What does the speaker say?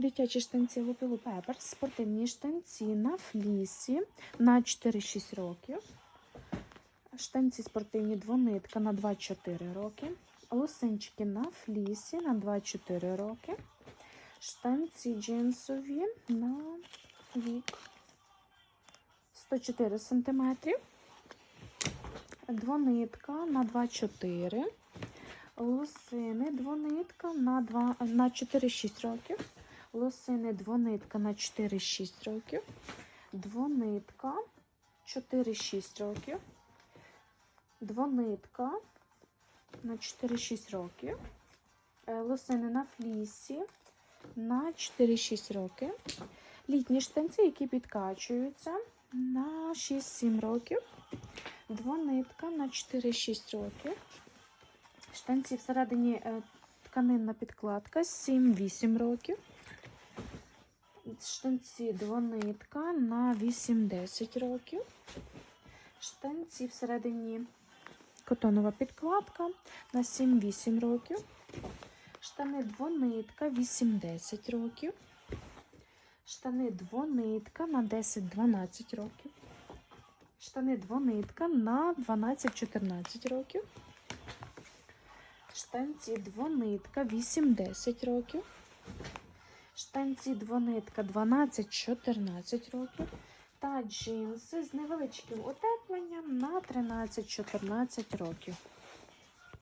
Дитячі штанці Лупілу Пепер, спортивні штанці на флісі на 4-6 років. Штанці спортивні двонитка на 2-4 роки. Лосинчики на флісі на 2-4 роки. Штанці джинсові на вік 104 см. Двонитка на 2-4. Лосини двонитка на, 2, на 4-6 років. Лосини двонитка на 4-6 років. Двонитка 4-6 років. Двонитка на 4-6 років. Е, Лосини на флісі на 4-6 років. Літні штанці, які підкачуються на 6-7 років. Двонитка на 4-6 років. Штанці всередині е, тканинна підкладка 7-8 років. Штанці двонитка на 8-10 років. Штанці всередині котонова підкладка на 7-8 років. Штани двонитка 8-10 років. Штани двонитка на 10-12 років. Штани двонитка на 12-14 років. Штанці двонитка 8-10 років. Штанці двонитка 12-14 років. Та джинси з невеличким утепленням на 13-14 років.